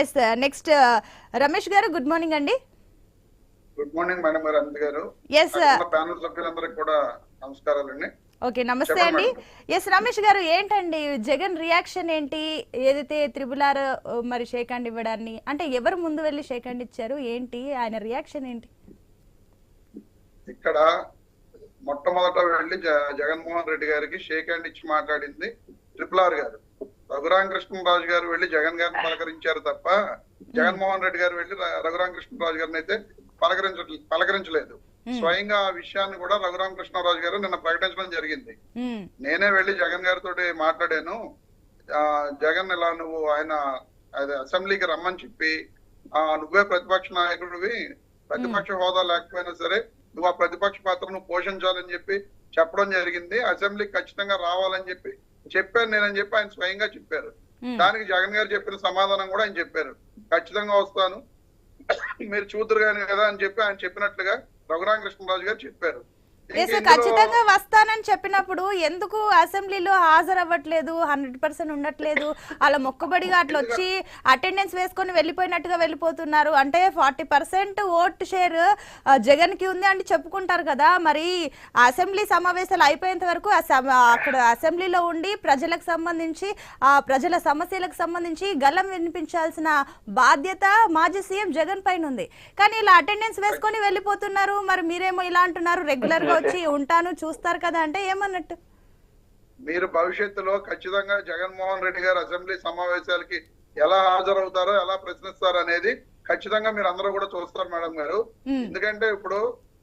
Yes next Ramesh గారు good morning అండి. Good morning madam గారు అనంత్ గారు. ఎస్ ప్యానల్ సభ్యులందరికీ కూడా నమస్కారాలండి ఓకే నమస్తే అండి. ఎస్ రమేష్ గారు ఏంటండి? జగన్ రియాక్షన్ ఏంటి? ఏదైతే త్రిబుల్ ఆర్ మరి షేక్ హ్యాండ్ ఇవ్వడాన్ని? అంటే ఎవరు ముందు వెళ్ళి షేక్ హ్యాండ్ ఇచ్చారు? ఏంటి? ఆయన రియాక్షన్ ఏంటి? ఇక్కడ మొట్టమొదట వెళ్ళి జగన్మోహన్ రెడ్డి గారికి షేక్ హ్యాండ్ ఇచ్చి మాట్లాడింది ట్రిపుల్ ఆర్ గారు. రఘురామ కృష్ణరాజు గారు వెళ్ళి జగన్ గారిని పలకరించారు తప్ప జగన్మోహన్ రెడ్డి గారు వెళ్ళి ర- రఘురామ కృష్ణరాజు గారిని అయితే పలకరించ పలకరించలేదు. స్వయంగా ఆ విషయాన్ని కూడా రఘురామ కృష్ణరాజు గారు నిన్న ప్రకటించడం జరిగింది. నేనే వెళ్ళి జగన్ గారితో మాట్లాడాను. ఆ, జగన్ ఇలా నువ్వు ఆయన అసెంబ్లీకి రమ్మని చెప్పి ఆ నువ్వే ప్రతిపక్ష నాయకుడివి ప్రతిపక్ష హోదా లేకపోయినా సరే నువ్వు ఆ ప్రతిపక్ష పాత్రను పోషించాలని చెప్పి చెప్పడం జరిగింది. అసెంబ్లీకి ఖచ్చితంగా రావాలని చెప్పి చెప్పాను నేనని చెప్పి ఆయన స్వయంగా చెప్పారు. దానికి జగన్ గారు చెప్పిన సమాధానం కూడా ఆయన చెప్పారు. ఖచ్చితంగా వస్తాను. మీరు చూతురు కానీ కదా అని చెప్పి ఆయన చెప్పినట్లుగా రఘురామ కృష్ణరాజు గారు చెప్పారు. ఖచ్చితంగా వస్తానని చెప్పినప్పుడు ఎందుకు అసెంబ్లీలో హాజరవ్వట్లేదు హండ్రెడ్ పర్సెంట్ ఉండట్లేదు అలా మొక్కుబడిగా అట్లా వచ్చి అటెండెన్స్ వేసుకొని వెళ్ళిపోయినట్టుగా వెళ్ళిపోతున్నారు. అంటే ఫార్టీ పర్సెంట్ ఓట్ షేర్ జగన్కి ఉంది అని చెప్పుకుంటారు కదా మరి అసెంబ్లీ సమావేశాలు అయిపోయేంత వరకు అక్కడ అసెంబ్లీలో ఉండి ప్రజలకు సంబంధించి ఆ ప్రజల సమస్యలకు సంబంధించి గలం వినిపించాల్సిన బాధ్యత మాజీ సీఎం జగన్ పైన ఉంది. కానీ ఇలా అటెండెన్స్ వేసుకొని వెళ్ళిపోతున్నారు మరి మీరేమో ఇలా అంటున్నారు రెగ్యులర్గా వచ్చి ఉంటాను చూస్తారు కదా అంటే ఏమన్నట్టు? మీరు భవిష్యత్తులో ఖచ్చితంగా జగన్మోహన్ రెడ్డి గారు అసెంబ్లీ సమావేశాలకి ఎలా హాజరవుతారో ఎలా ప్రశ్నిస్తారు అనేది ఖచ్చితంగా మీరు అందరూ కూడా చూస్తారు మేడం గారు. ఎందుకంటే ఇప్పుడు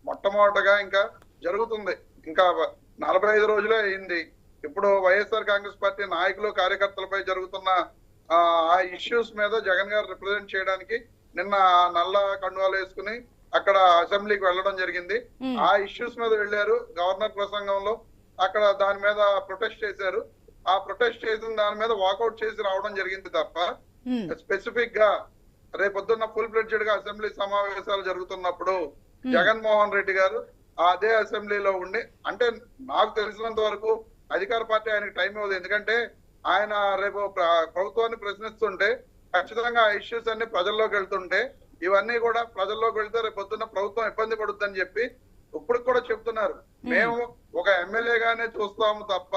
మొట్టమొదటగా ఇంకా జరుగుతుంది. ఇంకా నలభై ఐదు రోజులే అయింది. ఇప్పుడు వైఎస్ఆర్ కాంగ్రెస్ పార్టీ నాయకులు కార్యకర్తలపై జరుగుతున్న ఆ ఇష్యూస్ మీద జగన్ గారు రిప్రజెంట్ చేయడానికి నిన్న నల్ల కండువాలు వేసుకుని అక్కడ అసెంబ్లీకి వెళ్ళడం జరిగింది. ఆ ఇష్యూస్ మీద వెళ్ళారు గవర్నర్ ప్రసంగంలో. అక్కడ దాని మీద ప్రొటెస్ట్ చేశారు. ఆ ప్రొటెస్ట్ చేసిన దాని మీద వాకౌట్ చేసి రావడం జరిగింది తప్ప. స్పెసిఫిక్గా రేపొద్దున్న ఫుల్ ఫ్లెడ్జెడ్గా అసెంబ్లీ సమావేశాలు జరుగుతున్నప్పుడు జగన్మోహన్ రెడ్డి గారు అదే అసెంబ్లీలో ఉండి అంటే నాకు తెలిసినంత వరకు అధికార పార్టీ ఆయనకి టైం ఇవ్వదు. ఎందుకంటే ఆయన రేపు ప్ర- ప్రభుత్వాన్ని ప్రశ్నిస్తుంటే ఖచ్చితంగా ఆ ఇష్యూస్ అన్ని ప్రజల్లోకి వెళ్తుంటే ఇవన్నీ కూడా ప్రజల్లోకి వెళ్తే రేపు పొద్దున్న ప్రభుత్వం ఇబ్బంది పడుతుందని చెప్పి ఇప్పుడు కూడా చెప్తున్నారు. మేము. ఒక ఎమ్మెల్యేగానే చూస్తాము తప్ప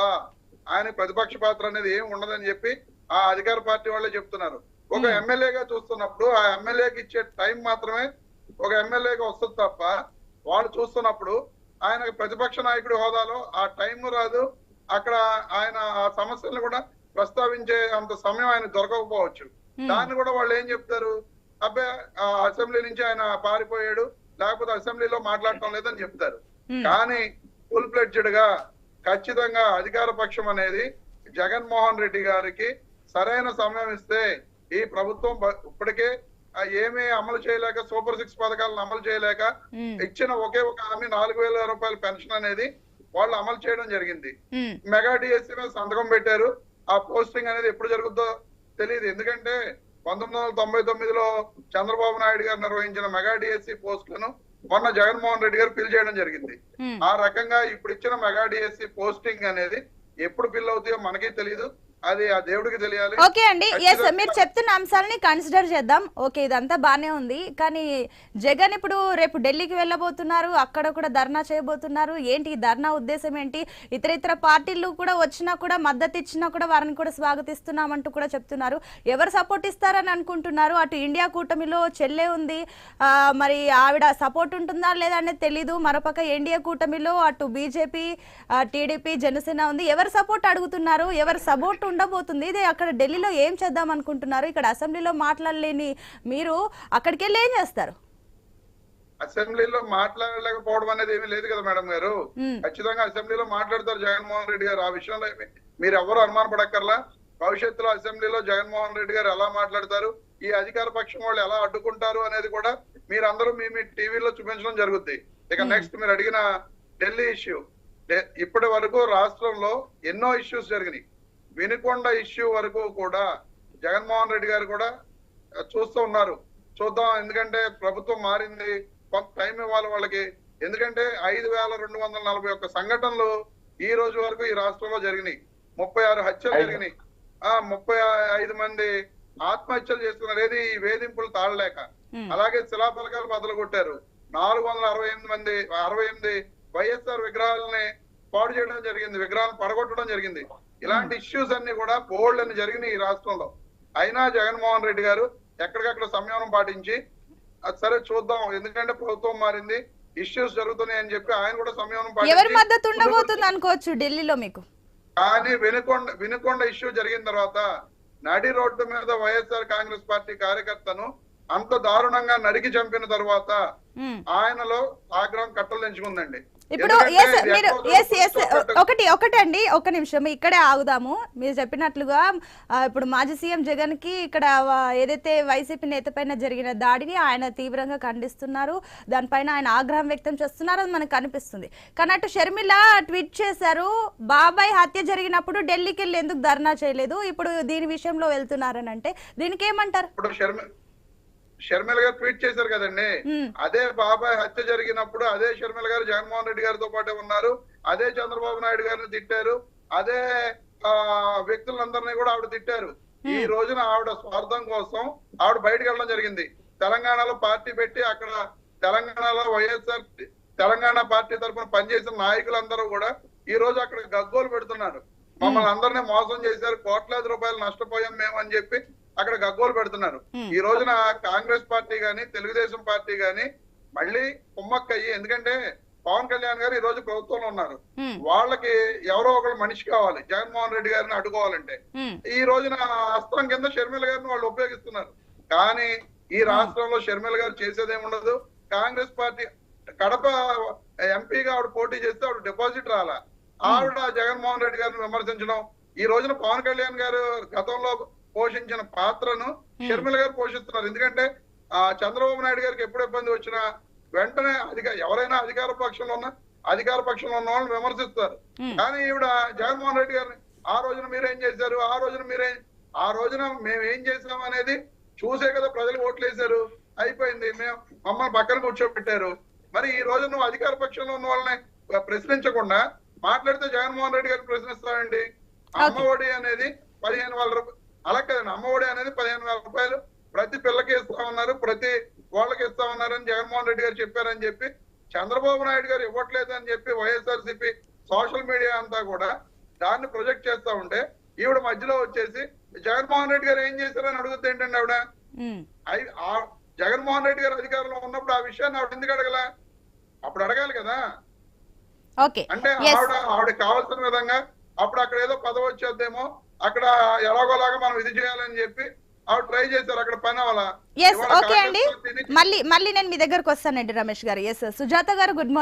ఆయన ప్రతిపక్ష పాత్ర అనేది ఏం ఉండదని చెప్పి ఆ అధికార పార్టీ వాళ్ళే చెప్తున్నారు. ఒక ఎమ్మెల్యేగా చూస్తున్నప్పుడు ఆ ఎమ్మెల్యేకి ఇచ్చే టైం మాత్రమే ఒక ఎమ్మెల్యేగా వస్తుంది తప్ప వాళ్ళు చూస్తున్నప్పుడు ఆయన ప్రతిపక్ష నాయకుడి హోదాలో ఆ టైం రాదు. అక్కడ ఆయన ఆ సమస్యలను కూడా ప్రస్తావించే అంత సమయం ఆయన దొరకకపోవచ్చు. దాన్ని కూడా వాళ్ళు ఏం చెప్తారు? అబ్బాయి ఆ అసెంబ్లీ నుంచి ఆయన పారిపోయాడు లేకపోతే అసెంబ్లీలో మాట్లాడటం లేదని చెప్తారు. కానీ ఫుల్ ఫ్లెడ్జెడ్గా ఖచ్చితంగా అధికార పక్షం అనేది జగన్మోహన్ రెడ్డి గారికి సరైన సమయం ఇస్తే ఈ ప్రభుత్వం ఇప్పటికే ఏమీ అమలు చేయలేక సూపర్ సిక్స్ పథకాలను అమలు చేయలేక. ఇచ్చిన ఒకే ఒక హామీ నాలుగు వేల రూపాయల పెన్షన్ అనేది వాళ్ళు అమలు చేయడం జరిగింది. మెగా డిఎస్సీ మీద సంతకం పెట్టారు ఆ పోస్టింగ్ అనేది ఎప్పుడు జరుగుతుందో తెలియదు ఎందుకంటే పంతొమ్మిది వందల తొంభై తొమ్మిదిలో చంద్రబాబు నాయుడు గారు నిర్వహించిన మెగా డిఎస్సీ పోస్టులను మొన్న జగన్మోహన్ రెడ్డి గారు ఫిల్ చేయడం జరిగింది. ఆ రకంగా ఇప్పుడు ఇచ్చిన మెగా డిఎస్సీ పోస్టింగ్ అనేది ఎప్పుడు ఫిల్ అవుతాయో మనకి తెలియదు అది ఆ దేవుడికి తెలియాలి. ఓకే అండి. ఎస్ మీరు చెప్తున్న అంశాలని కన్సిడర్ చేద్దాం. ఓకే ఇదంతా బానే ఉంది. కానీ జగన్ ఇప్పుడు రేపు ఢిల్లీకి వెళ్ళబోతున్నారు. అక్కడ కూడా ధర్నా చేయబోతున్నారు. ఏంటి ఈ ధర్నా ఉద్దేశం ఏంటి? ఇతర ఇతర పార్టీలు కూడా వచ్చినా కూడా మద్దతు ఇచ్చినా కూడా వారిని కూడా స్వాగతిస్తున్నామంటూ కూడా చెప్తున్నారు. ఎవరు సపోర్ట్ ఇస్తారని అనుకుంటున్నారు? అటు ఇండియా కూటమిలో చెల్లె ఉంది. మరి ఆవిడ సపోర్ట్ ఉంటుందా లేదా అనేది తెలీదు. మరోపక్క ఎన్డీఏ కూటమిలో అటు బీజేపీ టీడీపీ జనసేన ఉంది. ఎవరు సపోర్ట్ అడుగుతున్నారు? ఎవరు సపోర్ట్ ఉండబోతుంది. ఇది అక్కడ ఢిల్లీలో ఏం చేద్దాం అనుకుంటున్నారు? ఇక్కడ అసెంబ్లీలో మాట్లాడలేని మీరు అక్కడికి వెళ్ళి ఏం చేస్తారు? అసెంబ్లీలో మాట్లాడలేకపోవడం అనేది ఏమీ లేదు కదా మేడం గారు. ఖచ్చితంగా అసెంబ్లీలో మాట్లాడతారు జగన్మోహన్ రెడ్డి గారు. ఆ విషయంలో మీరు ఎవరు అనుమానపడక్కర్లా భవిష్యత్తులో అసెంబ్లీలో జగన్మోహన్ రెడ్డి గారు ఎలా మాట్లాడతారు? ఈ అధికార పక్షం వాళ్ళు ఎలా అడ్డుకుంటారు అనేది కూడా మీరందరూ మీ మీ టీవీలో చూపించడం జరుగుద్ది. ఇక నెక్స్ట్ మీరు అడిగిన ఢిల్లీ ఇష్యూ. ఇప్పటి వరకు రాష్ట్రంలో ఎన్నో ఇష్యూస్ జరిగినాయి. వినుకొండ ఇష్యూ వరకు కూడా జగన్మోహన్ రెడ్డి గారు కూడా చూస్తూ ఉన్నారు. చూద్దాం ఎందుకంటే ప్రభుత్వం మారింది కొంత టైం ఇవ్వాలి వాళ్ళకి. ఎందుకంటే ఐదు వేల రెండు వందల నలభై ఒక్క సంఘటనలు ఈ రోజు వరకు ఈ రాష్ట్రంలో జరిగినాయి. ముప్పై ఆరు హత్యలు. జరిగినాయి. ఆ ముప్పై ఐదు మంది ఆత్మహత్యలు చేస్తున్నారు. ఏది ఈ వేధింపులు తాళలేక. అలాగే శిలాఫలకాలు బదులు కొట్టారు నాలుగు వందల అరవై ఎనిమిది మంది అరవై ఎనిమిది వైఎస్ఆర్ విగ్రహాలని పాడు చేయడం జరిగింది విగ్రహాలను పడగొట్టడం జరిగింది. ఇలాంటి ఇష్యూస్ అన్ని కూడా బోల్డ్ అని జరిగినాయి ఈ రాష్ట్రంలో. అయినా జగన్మోహన్ రెడ్డి గారు ఎక్కడికక్కడ సంయమనం పాటించి సరే చూద్దాం ఎందుకంటే ప్రభుత్వం మారింది ఇష్యూస్ జరుగుతున్నాయి అని చెప్పి ఆయన కూడా సంయమనం ఎవరి పాటించి మద్దతు ఉండబోతుంది అనుకోవచ్చు ఢిల్లీలో మీకు? కానీ వినుకొండ వినుకొండ ఇష్యూ జరిగిన తర్వాత నడి రోడ్డు మీద వైఎస్ఆర్ కాంగ్రెస్ పార్టీ కార్యకర్తను అంత దారుణంగా నరికి చంపిన తర్వాత. ఆయనలో ఆగ్రహం కట్టలు తెంచుకుందండి. ఇప్పుడు ఎస్ మీరు ఎస్ ఎస్ చూసుకోబట్ట- ఒకటి ఒకటండి ఒక నిమిషం ఇక్కడే ఆగుదాము. మీరు చెప్పినట్లుగా ఇప్పుడు మాజీ సీఎం జగన్కి ఇక్కడ ఏదైతే వైసీపీ నేత పైన జరిగిన దాడిని ఆయన తీవ్రంగా ఖండిస్తున్నారు. దానిపైన ఆయన ఆగ్రహం వ్యక్తం చేస్తున్నారు మనకు కనిపిస్తుంది కానీ అటు షర్మిల ట్వీట్ చేశారు బాబాయ్ హత్య జరిగినప్పుడు ఢిల్లీకి వెళ్ళి ఎందుకు ధర్నా చేయలేదు? ఇప్పుడు దీని విషయంలో వెళ్తున్నారని అంటే దీనికి ఏమంటారు? షర్మిల గారు ట్వీట్ చేశారు కదండి. అదే బాబాయ్ హత్య జరిగినప్పుడు అదే షర్మిల గారు జగన్మోహన్ రెడ్డి గారితో పాటే ఉన్నారు. అదే చంద్రబాబు నాయుడు గారిని తిట్టారు. అదే ఆ వ్యక్తులందరినీ కూడా ఆవిడ తిట్టారు. ఈ రోజున ఆవిడ స్వార్థం కోసం ఆవిడ బయటకు వెళ్ళడం జరిగింది. తెలంగాణలో పార్టీ పెట్టి అక్కడ తెలంగాణలో వైఎస్ఆర్ తెలంగాణ పార్టీ తరఫున పనిచేసిన నాయకులందరూ కూడా ఈ రోజు అక్కడ గగ్గోలు పెడుతున్నారు. మమ్మల్ని అందరినీ మోసం చేశారు. కోట్లాది రూపాయలు నష్టపోయాం మేము అని చెప్పి అక్కడ గగ్గోలు పెడుతున్నారు. ఈ రోజున కాంగ్రెస్ పార్టీ గాని తెలుగుదేశం పార్టీ గాని మళ్ళీ కుమ్మక్కయ్యి. ఎందుకంటే పవన్ కళ్యాణ్ గారు ఈ రోజు ప్రభుత్వంలో ఉన్నారు. వాళ్ళకి ఎవరో ఒకరు మనిషి కావాలి. జగన్మోహన్ రెడ్డి గారిని అడ్డుకోవాలంటే. ఈ రోజున అస్త్రం కింద షర్మిల గారిని వాళ్ళు ఉపయోగిస్తున్నారు. కానీ ఈ రాష్ట్రంలో షర్మిల గారు చేసేది ఉండదు కాంగ్రెస్ పార్టీ కడప ఎంపీగా ఆవిడ పోటీ చేస్తే ఆవిడ డిపాజిట్ రాలా. ఆవిడ జగన్మోహన్ రెడ్డి గారిని విమర్శించడం. ఈ రోజున పవన్ కళ్యాణ్ గారు గతంలో పోషించిన పాత్రను షర్మిల గారు పోషిస్తున్నారు. ఎందుకంటే ఆ చంద్రబాబు నాయుడు గారికి ఎప్పుడు ఇబ్బంది వచ్చినా వెంటనే అధిక ఎవరైనా అధికార పక్షంలో ఉన్నా అధికార పక్షంలో ఉన్న వాళ్ళని విమర్శిస్తారు. కానీ ఈవిడ జగన్మోహన్ రెడ్డి గారిని ఆ రోజున మీరేం చేశారు? ఆ రోజున మీరేం ఆ రోజున మేము ఏం చేసాం అనేది చూసే కదా ప్రజలు ఓట్లు వేశారు అయిపోయింది. మేము మమ్మల్ని పక్కన కూర్చోబెట్టారు. మరి ఈ రోజు నువ్వు అధికార పక్షంలో ఉన్న వాళ్ళని ప్రశ్నించకుండా మాట్లాడితే జగన్మోహన్ రెడ్డి గారిని ప్రశ్నిస్తామండి అమ్మ ఒడి అనేది పదిహేను వేల రూపాయలు అలా కదండి. అమ్మ ఒడి అనేది పదిహేను వేల రూపాయలు. ప్రతి పిల్లకి ఇస్తా ఉన్నారు ప్రతి వాళ్ళకి ఇస్తా ఉన్నారని జగన్మోహన్ రెడ్డి గారు చెప్పారని చెప్పి చంద్రబాబు నాయుడు గారు ఇవ్వట్లేదు అని చెప్పి వైఎస్ఆర్సీపీ సోషల్ మీడియా అంతా కూడా దాన్ని ప్రొజెక్ట్ చేస్తా ఉంటే ఈవిడ మధ్యలో వచ్చేసి జగన్మోహన్ రెడ్డి గారు ఏం చేశారని అడుగుతుంది ఏంటండి ఆవిడ? జగన్మోహన్ రెడ్డి గారు అధికారంలో ఉన్నప్పుడు ఆ విషయాన్ని ఆవిడ ఎందుకు అడగల? అప్పుడు అడగాలి కదా. అంటే. ఆవిడ ఆవిడ కావాల్సిన విధంగా అప్పుడు అక్కడ ఏదో పదవి వచ్చేద్దేమో అక్కడ ఎలాగోలాగా మనం ఇది చేయాలని చెప్పి ఆవిడ ట్రై చేశారు అక్కడ పని అవ్వాల. ఓకే అండి. మళ్ళీ మళ్ళీ నేను మీ దగ్గరకు వస్తానండి రమేష్ గారు. ఎస్ సుజాత గారు గుడ్ మార్నింగ్